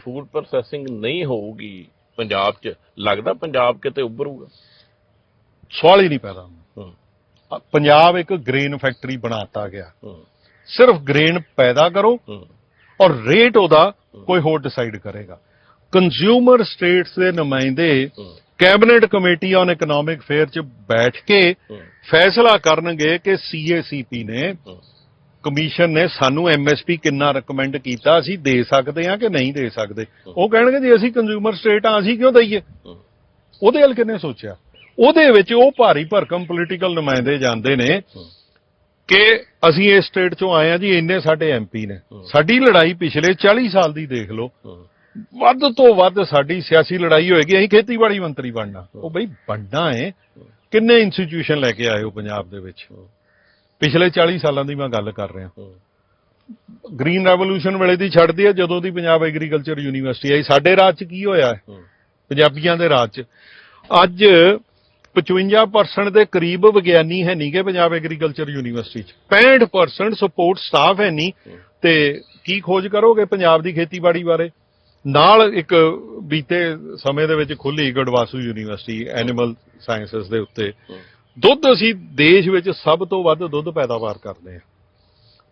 Food processing ਨਹੀਂ ਹੋਊਗੀ ਪੰਜਾਬ 'ਚ ਲੱਗਦਾ ਪੰਜਾਬ ਕਿਤੇ ਉੱਭਰੂਗਾ? ਸਵਾਲ ਹੀ ਨਹੀਂ ਪੈਦਾ ਪੰਜਾਬ ਇੱਕ ਗ੍ਰੇਨ ਫੈਕਟਰੀ ਬਣਾਤਾ ਗਿਆ। ਹੂੰ। ਸਿਰਫ ਗ੍ਰੇਨ ਪੈਦਾ ਕਰੋ ਹੂੰ। ਔਰ ਰੇਟ ਉਹਦਾ ਕੋਈ ਹੋਰ ਡਿਸਾਈਡ ਕਰੇਗਾ। ਕੰਜ਼ਿਊਮਰ ਸਟੇਟਸ ਦੇ ਨੁਮਾਇੰਦੇ cabinet committee on economic fair 'ਚ ਬੈਠ ਕੇ ਫੈਸਲਾ ਕਰਨਗੇ ਕਿ ਸੀਏਸੀਪੀ ਨੇ ਕਮਿਸ਼ਨ ਨੇ ਸਾਨੂੰ ਐਮਐਸਪੀ ਕਿੰਨਾ ਰეკਮੈਂਡ ਕੀਤਾ, ਅਸੀਂ ਦੇ ਸਕਦੇ ਹਾਂ ਕਿ ਨਹੀਂ ਦੇ ਸਕਦੇ? ਉਹ ਕਹਿਣਗੇ ਜੀ, ਅਸੀਂ ਕੰਜ਼ਿਊਮਰ ਸਟੇਟ ਆ ਅਸੀਂ ਕਿਉਂ ਦਈਏ? ਉਹਦੇ ਹਲ ਕਿੰਨੇ ਸੋਚਿਆ? ਉਹਦੇ ਵਿੱਚ ਉਹ ਭਾਰੀ ਭਰਕਮ ਪੋਲੀਟੀਕਲ ਨੁਮਾਇੰਦੇ ਜਾਂਦੇ ਨੇ ਕਿ ਅਸੀਂ ਇਸ ਸਟੇਟ ਚੋਂ ਆਏ ਆ ਜੀ, ਇੰਨੇ ਸਾਡੇ ਐਮਪੀ ਨੇ। ਸਾਡੀ ਲੜਾਈ ਪਿਛਲੇ 40 ਸਾਲ ਦੀ ਦੇਖ ਲਓ। ਵੱਧ ਤੋਂ ਵੱਧ ਸਾਡੀ ਸਿਆਸੀ ਲੜਾਈ ਹੋਏਗੀ, ਅਸੀਂ ਖੇਤੀਬਾੜੀ ਮੰਤਰੀ ਬਣਨਾ। ਉਹ ਬਈ ਬਣਨਾ ਹੈ ਕਿੰਨੇ ਇੰਸਟੀਟਿਊਸ਼ਨ ਲੈ ਕੇ ਆਏ ਹੋ ਪੰਜਾਬ ਦੇ ਵਿੱਚ? ਪਿਛਲੇ 40 ਸਾਲਾਂ ਦੀ ਮੈਂ ਗੱਲ ਕਰ ਰਿਹਾ। ਗ੍ਰੀਨ ਰੈਵੋਲੂਸ਼ਨ ਵੇਲੇ ਦੀ ਛੱਡਦੀ ਹੈ ਜਦੋਂ ਦੀ ਪੰਜਾਬ ਐਗਰੀਕਲਚਰ ਯੂਨੀਵਰਸਿਟੀ ਆਈ। ਸਾਡੇ ਰਾਜ 'ਚ ਕੀ ਹੋਇਆ? ਹੈ। ਪੰਜਾਬੀਆਂ ਦੇ ਰਾਜ 'ਚ। ਅੱਜ 55% ਦੇ ਕਰੀਬ ਵਿਗਿਆਨੀ ਹੈ ਨਹੀਂਗੇ ਪੰਜਾਬ ਐਗਰੀਕਲਚਰ ਯੂਨੀਵਰਸਿਟੀ 'ਚ। 65% ਸਪੋਰਟ ਸਟਾਫ ਹੈ ਨਹੀਂ ਤੇ ਕੀ ਖੋਜ ਕਰੋਗੇ ਪੰਜਾਬ ਦੀ ਖੇਤੀਬਾੜੀ ਬਾਰੇ? ਨਾਲ ਇੱਕ ਬੀਤੇ ਸਮੇਂ ਦੇ ਵਿੱਚ ਖੁੱਲੀ ਗੜਵਾਸੂ ਯੂਨੀਵਰਸਿਟੀ ਐਨੀਮਲ ਸਾਇੰਸਸ ਦੇ ਉੱਤੇ। ਦੁੱਧ ਅਸੀਂ ਦੇਸ਼ ਵਿੱਚ ਸਭ ਤੋਂ ਵੱਧ ਦੁੱਧ ਪੈਦਾਵਾਰ ਕਰਦੇ ਹਾਂ।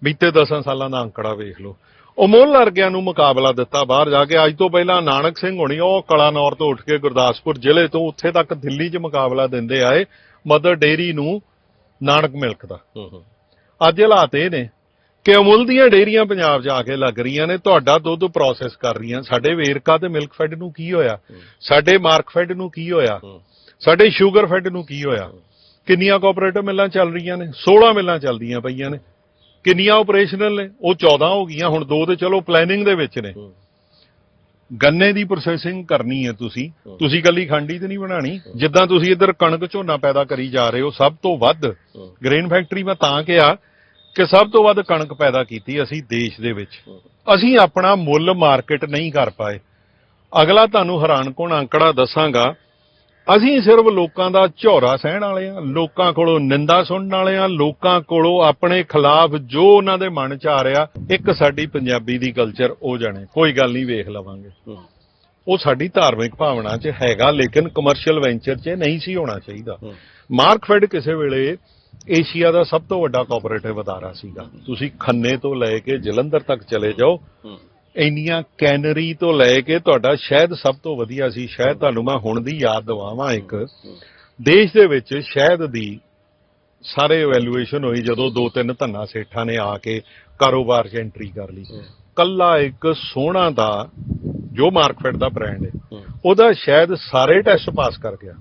ਬੀਤੇ 10 ਸਾਲਾਂ ਦਾ ਅੰਕੜਾ ਵੇਖ ਲਓ। ਅਮੋਲ ਵਰਗਿਆਂ ਨੂੰ ਮੁਕਾਬਲਾ ਦਿੱਤਾ ਬਾਹਰ ਜਾ ਕੇ ਅੱਜ ਤੋਂ ਪਹਿਲਾਂ ਨਾਨਕ ਸਿੰਘ ਹੋਣੀ ਉਹ ਕਲਾਨੌਰ ਤੋਂ ਉੱਠ ਕੇ ਗੁਰਦਾਸਪੁਰ ਜ਼ਿਲ੍ਹੇ ਤੋਂ ਉੱਥੇ ਤੱਕ ਦਿੱਲੀ 'ਚ ਮੁਕਾਬਲਾ ਦਿੰਦੇ ਆਏ ਮਦਰ ਡੇਰੀ ਨੂੰ ਨਾਨਕ ਮਿਲਕ ਦਾ। ਹੂੰ ਹੂੰ। ਅੱਜ ਹਾਲਾਤ ਇਹ ਨੇ ਕਿ ਅਮੁੱਲ ਦੀਆਂ ਡੇਰੀਆਂ ਪੰਜਾਬ 'ਚ ਆ ਕੇ ਲੱਗ ਰਹੀਆਂ ਨੇ ਤੁਹਾਡਾ ਦੁੱਧ ਪ੍ਰੋਸੈਸ ਕਰ ਰਹੀਆਂ। ਸਾਡੇ ਵੇਰਕਾ ਤੇ ਮਿਲਕ ਫੈਡ ਨੂੰ ਕੀ ਹੋਇਆ? ਸਾਡੇ ਮਾਰਕ ਫੈਡ ਨੂੰ ਕੀ ਹੋਇਆ? ਸਾਡੇ ਸ਼ੂਗਰ ਫੈਡ ਨੂੰ ਕੀ ਹੋਇਆ? ਕਿੰਨੀਆਂ ਕੋਆਪਰੇਟਿਵ ਮਿੱਲਾਂ ਚੱਲ ਰਹੀਆਂ ਨੇ 16 ਮਿੱਲਾਂ ਚੱਲਦੀਆਂ ਪਈਆਂ ਨੇ। ਕਿੰਨੀਆਂ ਆਪਰੇਸ਼ਨਲ ਨੇ ਉਹ 14 ਹੋ ਗਈਆਂ ਹੁਣ ਦੋ ਤੇ ਚਲੋ ਪਲੈਨਿੰਗ ਦੇ ਵਿੱਚ ਨੇ। ਗੰਨੇ ਦੀ ਪ੍ਰੋਸੈਸਿੰਗ ਕਰਨੀ ਹੈ ਤੁਸੀਂ। ਤੁਸੀਂ ਕੱਲੀ ਖੰਡੀ ਤੇ ਨਹੀਂ ਬਣਾਣੀ। ਜਿੱਦਾਂ ਤੁਸੀਂ ਇੱਧਰ ਕਣਕ ਝੋਨਾ ਪੈਦਾ ਕਰੀ ਜਾ ਰਹੇ ਹੋ ਸਭ ਤੋਂ ਵੱਧ ਗ੍ਰੇਨ ਫੈਕਟਰੀ ਮੈਂ ਤਾਂ ਕਿਹਾ ਕਿ ਸਭ ਤੋਂ ਵੱਧ ਕਣਕ ਪੈਦਾ ਕੀਤੀ ਅਸੀਂ ਦੇਸ਼ ਦੇ ਵਿੱਚ। ਅਸੀਂ ਆਪਣਾ ਮੁੱਲ ਮਾਰਕੀਟ ਨਹੀਂ ਕਰ ਪਾਏ। ਅਗਲਾ ਤੁਹਾਨੂੰ ਹੈਰਾਨਕੁਨ ਅੰਕੜਾ ਦੱਸਾਂਗਾ ਅਸੀਂ ਸਿਰਫ ਲੋਕਾਂ ਦਾ ਝੋਰਾ ਸਹਿਣ ਵਾਲੇ ਆ ਲੋਕਾਂ ਕੋਲੋਂ ਨਿੰਦਾ ਸੁਣਨ ਵਾਲੇ ਆ ਲੋਕਾਂ ਕੋਲੋਂ ਆਪਣੇ ਖਿਲਾਫ ਜੋ ਉਹਨਾਂ ਦੇ ਮਨ ਚ ਆ ਰਿਹਾ ਇੱਕ ਸਾਡੀ ਪੰਜਾਬੀ ਦੀ ਕਲਚਰ ਉਹ ਜਾਣੇ ਕੋਈ ਗੱਲ ਨਹੀਂ ਵੇਖ ਲਵਾਂਗੇ। ਉਹ ਸਾਡੀ ਧਾਰਮਿਕ ਭਾਵਨਾ 'ਚ ਹੈਗਾ ਲੇਕਿਨ ਕਮਰਸ਼ੀਅਲ ਵੈਂਚਰ 'ਚ ਨਹੀਂ ਸੀ ਹੋਣਾ ਚਾਹੀਦਾ। ਹੂੰ। ਮਾਰਕਫੈਡ ਕਿਸੇ ਵੇਲੇ ਏਸ਼ੀਆ ਦਾ ਸਭ ਤੋਂ ਵੱਡਾ ਕੋਆਪਰੇਟਿਵ ਅਦਾਰਾ ਸੀਗਾ। ਤੁਸੀਂ ਖੰਨੇ ਤੋਂ ਲੈ ਕੇ ਜਲੰਧਰ ਤੱਕ ਚਲੇ ਜਾਓ ਇੰਨੀਆਂ ਕੈਨਰੀ ਤੋਂ ਲੈ ਕੇ ਤੁਹਾਡਾ ਸ਼ਹਿਦ ਸਭ ਤੋਂ ਵਧੀਆ ਸੀ। ਸ਼ਹਿਦ ਤੁਹਾਨੂੰ ਮੈਂ ਹੁਣ ਦੀ ਯਾਦ ਦਿਵਾਵਾਂ ਇੱਕ। ਦੇਸ਼ ਦੇ ਵਿੱਚ ਸ਼ਹਿਦ ਦੀ ਸਾਰੇ ਇਵੈਲੂਏਸ਼ਨ ਹੋਈ ਜਦੋਂ ਦੋ ਤਿੰਨ ਧੰਨਾ ਸੇਠਾਂ ਨੇ ਆ ਕੇ ਕਾਰੋਬਾਰ 'ਚ ਐਂਟਰੀ ਕਰ ਲਈ। ਕੱਲਾ ਇੱਕ ਸੋਹਣਾ ਦਾ ਜੋ ਮਾਰਕਫੈਟ ਦਾ ਬ੍ਰਾਂਡ ਹੂੰ ਉਹਦਾ ਸ਼ਾਇਦ ਸਾਰੇ ਟੈਸਟ ਪਾਸ ਕਰ ਗਿਆ।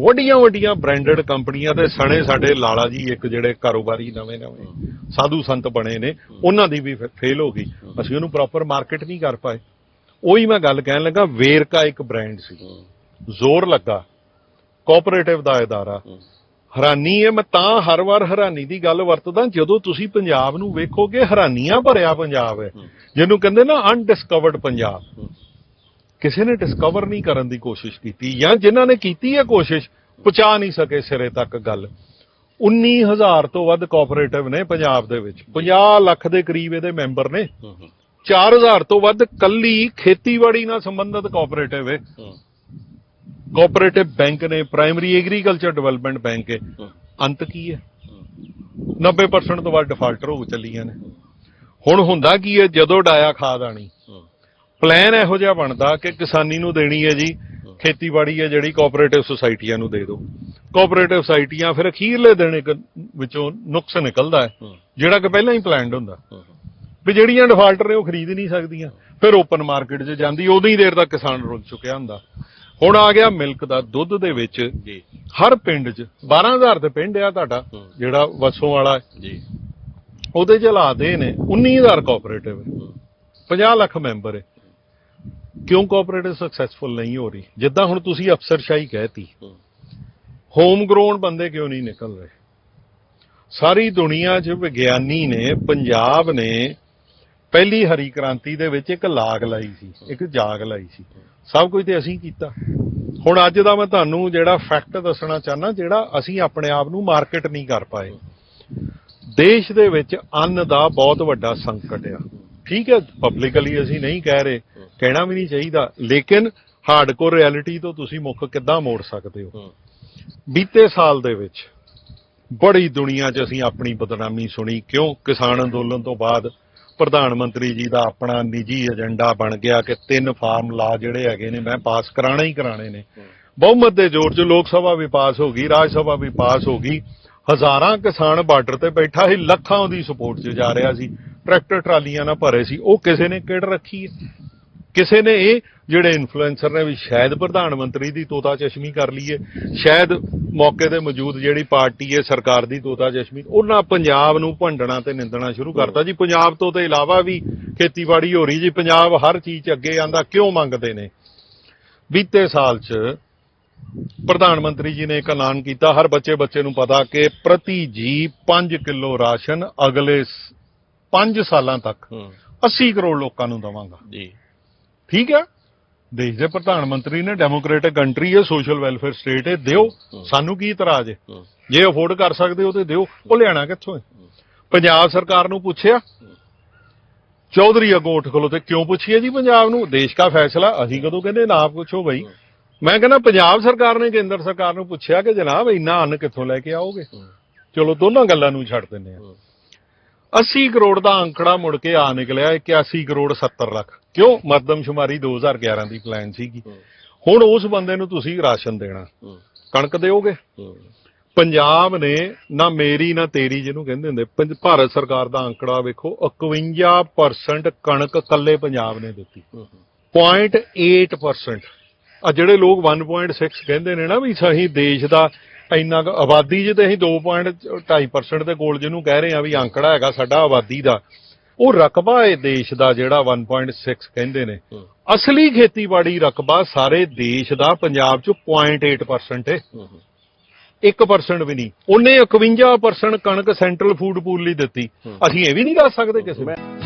ਵੱਡੀਆਂ ਵੱਡੀਆਂ ਬ੍ਰਾਂਡਡ ਕੰਪਨੀਆਂ ਦੇ ਸਣੇ ਸਾਡੇ ਲਾਲਾ ਜੀ ਇੱਕ ਜਿਹੜੇ ਕਾਰੋਬਾਰੀ ਨਵੇਂ ਨਵੇਂ ਸਾਧੂ ਸੰਤ ਬਣੇ ਨੇ, ਉਹਨਾਂ ਦੀ ਵੀ ਫੇਲ ਹੋ ਗਈ। ਅਸੀਂ ਉਹਨੂੰ ਪ੍ਰੋਪਰ ਮਾਰਕੀਟ ਨਹੀਂ ਕਰ ਪਾਏ। ਉਹੀ ਮੈਂ ਗੱਲ ਕਹਿਣ ਲੱਗਾ, ਵੇਰਕਾ ਇੱਕ ਬ੍ਰਾਂਡ ਸੀ। ਜ਼ੋਰ ਲੱਗਾ। ਕੋਆਪਰੇਟਿਵ ਦਾ ਇਦਾਰਾ। ਹੈਰਾਨੀ ਹੈ ਮੈਂ ਤਾਂ ਹਰ ਵਾਰ ਹੈਰਾਨੀ ਦੀ ਗੱਲ ਵਰਤਦਾ, ਜਦੋਂ ਤੁਸੀਂ ਪੰਜਾਬ ਨੂੰ ਵੇਖੋਗੇ, ਹੈਰਾਨੀਆਂ ਭਰਿਆ ਪੰਜਾਬ ਹੈ ਜਿਹਨੂੰ ਕਹਿੰਦੇ ਨਾ ਅਨਡਿਸਕਵਰਡ ਪੰਜਾਬ। ਕਿਸੇ ਨੇ ਡਿਸਕਵਰ ਨਹੀਂ ਕਰਨ ਦੀ ਕੋਸ਼ਿਸ਼ ਕੀਤੀ ਜਾਂ ਜਿਨ੍ਹਾਂ ਨੇ ਕੀਤੀ ਹੈ ਕੋਸ਼ਿਸ਼ ਪਹੁੰਚਾ ਨਹੀਂ ਸਕੇ ਸਿਰੇ ਤੱਕ ਗੱਲ। 19000 ਤੋਂ ਵੱਧ ਕੋਆਪਰੇਟਿਵ ਨੇ ਪੰਜਾਬ ਦੇ ਵਿੱਚ। 50 ਲੱਖ ਦੇ ਕਰੀਬ ਇਹਦੇ ਮੈਂਬਰ ਨੇ। ਹੂੰ ਹੂੰ। 4000 ਤੋਂ ਵੱਧ ਕੱਲੀ ਖੇਤੀਬਾੜੀ ਨਾਲ ਸੰਬੰਧਿਤ ਕੋਆਪਰੇਟਿਵ ਹੈ। ਕੋਆਪਰੇਟਿਵ ਬੈਂਕ ਨੇ ਪ੍ਰਾਇਮਰੀ ਐਗਰੀਕਲਚਰ ਡਿਵੈਲਪਮੈਂਟ ਬੈਂਕ ਹੈ। ਅੰਤ ਕੀ ਹੈ। 90% ਤੋਂ ਵੱਧ ਡਿਫਾਲਟਰ ਹੋ ਚੱਲੀਆਂ ਨੇ। ਹੁਣ ਹੁੰਦਾ ਕੀ ਹੈ ਜਦੋਂ ਡਾਇਆ ਖਾਦ ਆਣੀ। ਪਲਾਨ ਇਹੋ ਜਿਹਾ ਬਣਦਾ ਕਿ ਕਿਸਾਨੀ ਨੂੰ ਦੇਣੀ ਹੈ ਜੀ ਖੇਤੀਬਾੜੀ ਹੈ ਜਿਹੜੀ ਕੋਆਪਰੇਟਿਵ ਸੁਸਾਇਟੀਆਂ ਨੂੰ ਦੇ ਦਿਓ। ਕੋਆਪਰੇਟਿਵ ਸੁਸਾਇਟੀਆਂ ਫਿਰ ਅਖੀਰਲੇ ਦਿਨ ਇੱਕ ਵਿੱਚੋਂ ਨੁਕਸ ਨਿਕਲਦਾ ਹੈ ਜਿਹੜਾ ਕਿ ਪਹਿਲਾਂ ਹੀ ਪਲਾਨਡ ਹੁੰਦਾ। ਵੀ ਜਿਹੜੀਆਂ ਡਿਫਾਲਟਰ ਨੇ ਉਹ ਖਰੀਦ ਨਹੀਂ ਸਕਦੀਆਂ ਫਿਰ ਓਪਨ ਮਾਰਕੀਟ 'ਚ ਜਾਂਦੀ ਉਦੋਂ ਹੀ ਦੇਰ ਤੱਕ ਕਿਸਾਨ ਰੁੱਲ ਚੁੱਕਿਆ ਹੁੰਦਾ। ਹੁਣ ਆ ਗਿਆ ਮਿਲਕ ਦਾ ਦੁੱਧ ਦੇ ਵਿੱਚ ਜੀ। ਹਰ ਪਿੰਡ 'ਚ 12000 ਤੇ ਪਿੰਡ ਆ ਤੁਹਾਡਾ। ਜਿਹੜਾ ਵਸੋਂ ਵਾਲਾ। ਜੀ। ਉਹਦੇ 'ਚ ਹਾਲਾਤ ਇਹ ਨੇ 19000 ਕੋਆਪਰੇਟਿਵ ਹੈ। ਹੂੰ। 50 ਲੱਖ ਮੈਂਬਰ ਹੈ। ਕਿਉਂ ਕੋਆਪਰੇਟਿਵ ਸਕਸੈਸਫੁਲ ਨਹੀਂ ਹੋ ਰਹੀ? ਜਿੱਦਾਂ ਹੁਣ ਤੁਸੀਂ ਅਫਸਰਸ਼ਾਹੀ ਕਹਿਤੀ ਹੋਮ ਗਰੋਨ ਬੰਦੇ ਕਿਉਂ ਨਹੀਂ ਨਿਕਲ ਰਹੇ? ਸਾਰੀ ਦੁਨੀਆ 'ਚ ਵਿਗਿਆਨੀ ਨੇ ਪੰਜਾਬ ਨੇ ਪਹਿਲੀ ਹਰੀ ਕ੍ਰਾਂਤੀ ਦੇ ਵਿੱਚ ਇੱਕ ਲਾਗ ਲਾਈ ਸੀ ਇੱਕ ਜਾਗ ਲਾਈ ਸੀ। ਸਭ ਕੁਝ ਤੇ ਅਸੀਂ ਕੀਤਾ। ਹੁਣ ਅੱਜ ਦਾ ਮੈਂ ਤੁਹਾਨੂੰ ਜਿਹੜਾ ਫੈਕਟ ਦੱਸਣਾ ਚਾਹਨਾ ਜਿਹੜਾ ਅਸੀਂ ਆਪਣੇ ਆਪ ਨੂੰ ਮਾਰਕੀਟ ਨਹੀਂ ਕਰ ਪਾਏ। ਦੇਸ਼ ਦੇ ਵਿੱਚ ਅੰਨ ਦਾ ਬਹੁਤ ਵੱਡਾ ਸੰਕਟ ਆ। ਠੀਕ ਹੈ ਪਬਲਿਕਲੀ ਅਸੀਂ ਨਹੀਂ ਕਹਿ ਰਹੇ। ਕਹਿਣਾ ਵੀ ਨਹੀਂ ਚਾਹੀਦਾ। ਲੇਕਿਨ ਹਾਰਡਕੋਰ ਰਿਐਲਿਟੀ ਤੋਂ ਤੁਸੀਂ ਮੁੱਖ ਕਿੱਦਾਂ ਮੋੜ ਸਕਦੇ ਹੋ? ਬੀਤੇ ਸਾਲ ਦੇ ਵਿੱਚ ਬੜੀ ਦੁਨੀਆ 'ਚ ਅਸੀਂ ਆਪਣੀ ਬਦਨਾਮੀ ਸੁਣੀ। ਕਿਉਂ? ਕਿਸਾਨ ਅੰਦੋਲਨ ਤੋਂ ਬਾਅਦ ਪ੍ਰਧਾਨ ਮੰਤਰੀ ਜੀ ਦਾ ਆਪਣਾ ਨਿੱਜੀ ਏਜੰਡਾ ਬਣ ਗਿਆ ਕਿ ਤਿੰਨ ਫਾਰਮ ਲਾ ਜਿਹੜੇ ਹੈਗੇ ਨੇ ਮੈਂ ਪਾਸ ਕਰਾਣਾ ਹੀ ਕਰਾਣੇ ਨੇ। ਬਹੁਮਤ ਦੇ ਜ਼ੋਰ 'ਚ ਲੋਕ ਸਭਾ ਵੀ ਪਾਸ ਹੋ ਗਈ ਰਾਜ ਸਭਾ ਵੀ ਪਾਸ ਹੋ ਗਈ। ਹਜ਼ਾਰਾਂ ਕਿਸਾਨ ਬਾਰਡਰ ਤੇ ਬੈਠਾ ਸੀ ਲੱਖਾਂ ਉਹਦੀ ਸਪੋਰਟ 'ਚ ਜਾ ਰਿਹਾ ਸੀ। ਟਰੈਕਟਰ ਟਰਾਲੀਆਂ ਨਾਲ ਭਰੇ ਸੀ। ਉਹ ਕਿਸੇ ਨੇ ਕਿਹੜ ਰੱਖੀ ਹੈ? ਕਿਸੇ ਨੇ ਇਹ ਜਿਹੜੇ ਇਨਫਲੂਐਂਸਰ ਨੇ ਵੀ ਸ਼ਾਇਦ ਪ੍ਰਧਾਨ ਮੰਤਰੀ ਦੀ ਤੋਤਾ ਚਸ਼ਮੀ ਕਰ ਲਈਏ ਸ਼ਾਇਦ ਮੌਕੇ ਤੇ ਮੌਜੂਦ ਜਿਹੜੀ ਪਾਰਟੀ ਹੈ ਸਰਕਾਰ ਦੀ ਤੋਤਾ ਚਸ਼ਮੀ ਉਹਨਾਂ ਪੰਜਾਬ ਨੂੰ ਭੰਡਣਾ ਤੇ ਨਿੰਦਣਾ ਸ਼ੁਰੂ ਕਰਤਾ ਜੀ। ਪੰਜਾਬ ਤੋਂ ਤੇ ਇਲਾਵਾ ਵੀ ਖੇਤੀਬਾੜੀ ਹੋ ਰਹੀ ਜੀ ਪੰਜਾਬ ਹਰ ਚੀਜ਼ 'ਚ ਅੱਗੇ ਆਂਦਾ ਕਿਉਂ ਮੰਗਦੇ ਨੇ? ਬੀਤੇ ਸਾਲ 'ਚ ਪ੍ਰਧਾਨ ਮੰਤਰੀ ਜੀ ਨੇ ਇੱਕ ਐਲਾਨ ਕੀਤਾ ਹਰ ਬੱਚੇ ਬੱਚੇ ਨੂੰ ਪਤਾ ਕਿ ਪ੍ਰਤੀ ਜੀ 5 ਕਿਲੋ ਰਾਸ਼ਨ ਅਗਲੇ 5 ਸਾਲਾਂ ਤੱਕ ਹੂੰ। 80 ਕਰੋੜ ਲੋਕਾਂ ਨੂੰ ਦਵਾਂਗਾ। ਜੀ। ਠੀਕ ਹੈ? ਦੇਸ਼ ਦੇ ਪ੍ਰਧਾਨ ਮੰਤਰੀ ਨੇ ਡੈਮੋਕ੍ਰੇਟਿਕ ਕੰਟਰੀ ਹੈ ਸੋਸ਼ਲ ਵੈਲਫੇਅਰ ਸਟੇਟ ਹੈ ਦਿਓ। ਸਾਨੂੰ ਕੀ ਇਤਰਾਜ਼ ਹੈ? ਜੇ ਅਫੋਰਡ ਕਰ ਸਕਦੇ ਹੋ ਤੇ ਦਿਓ। ਉਹ ਲਿਆਣਾ ਕਿੱਥੋਂ ਹੈ? ਪੰਜਾਬ ਸਰਕਾਰ ਨੂੰ ਪੁੱਛਿਆ? ਚੌਧਰੀ ਅੱਗੋਂ ਉੱਠ ਖਲੋ ਤੇ ਕਿਉਂ ਪੁੱਛੀਏ ਜੀ ਪੰਜਾਬ ਨੂੰ? ਦੇਸ਼ ਦਾ ਫੈਸਲਾ ਅਸੀਂ ਕਦੋਂ ਕਹਿੰਦੇ ਨਾ ਪੁੱਛੋ ਬਈ। ਮੈਂ ਕਹਿੰਦਾ ਪੰਜਾਬ ਸਰਕਾਰ ਨੇ ਕੇਂਦਰ ਸਰਕਾਰ ਨੂੰ ਪੁੱਛਿਆ ਕਿ ਜਨਾਬ ਇੰਨਾ ਅੰਨ ਕਿੱਥੋਂ ਲੈ ਕੇ ਆਓਗੇ? ਚਲੋ ਦੋਨਾਂ ਗੱਲਾਂ ਨੂੰ ਛੱਡ ਦਿੰਦੇ ਆ 80 ਕਰੋੜ ਦਾ ਅੰਕੜਾ ਮੁੜ ਕੇ ਆ ਨਿਕਲਿਆ 81 ਕਰੋੜ 70 ਲੱਖ। ਕਿਉਂ? ਮਰਦਮਸ਼ੁਮਾਰੀ 2011 ਦੀ ਪਲਾਨ ਸੀਗੀ। ਹੁਣ ਉਸ ਬੰਦੇ ਨੂੰ ਤੁਸੀਂ ਰਾਸ਼ਨ ਦੇਣਾ। ਕਣਕ ਦਿਓਗੇ? ਪੰਜਾਬ ਨੇ ਨਾ ਮੇਰੀ ਨਾ ਤੇਰੀ ਜਿਹਨੂੰ ਕਹਿੰਦੇ ਹੁੰਦੇ ਪੰਜ- ਭਾਰਤ ਸਰਕਾਰ ਦਾ ਅੰਕੜਾ ਵੇਖੋ 51% ਕਣਕ ਕੱਲੇ ਪੰਜਾਬ ਨੇ ਦਿੱਤੀ। ਹੂੰ 0.8% ਆ ਜਿਹੜੇ ਲੋਕ 1.6 ਕਹਿੰਦੇ ਨੇ ਨਾ ਵੀ ਸਹੀ ਦੇਸ਼ ਦਾ ਇੰਨਾ ਕੁ ਆਬਾਦੀ ਤੇ ਅਸੀਂ 2.2% ਦੇ ਕੋਲ ਜਿਹਨੂੰ ਕਹਿ ਰਹੇ ਆ ਵੀ ਅੰਕੜਾ ਹੈਗਾ ਸਾਡਾ ਆਬਾਦੀ ਦਾ ਉਹ ਰਕਬਾ ਹੈ ਦੇਸ਼ ਦਾ ਜਿਹੜਾ 1.6 ਕਹਿੰਦੇ ਨੇ। ਅਸਲੀ ਖੇਤੀਬਾੜੀ ਰਕਬਾ ਸਾਰੇ ਦੇਸ਼ ਦਾ ਪੰਜਾਬ 'ਚ 0.8% ਹੈ ਹੂੰ। 1% ਵੀ ਨਹੀਂ। ਉਹਨੇ 51% ਕਣਕ ਸੈਂਟਰਲ ਫੂਡ ਪੂਲ ਲਈ ਦਿੱਤੀ। ਅਸੀਂ ਇਹ ਵੀ ਨਹੀਂ ਦੱਸ ਸਕਦੇ ਕਿਸੇ ਨੂੰ।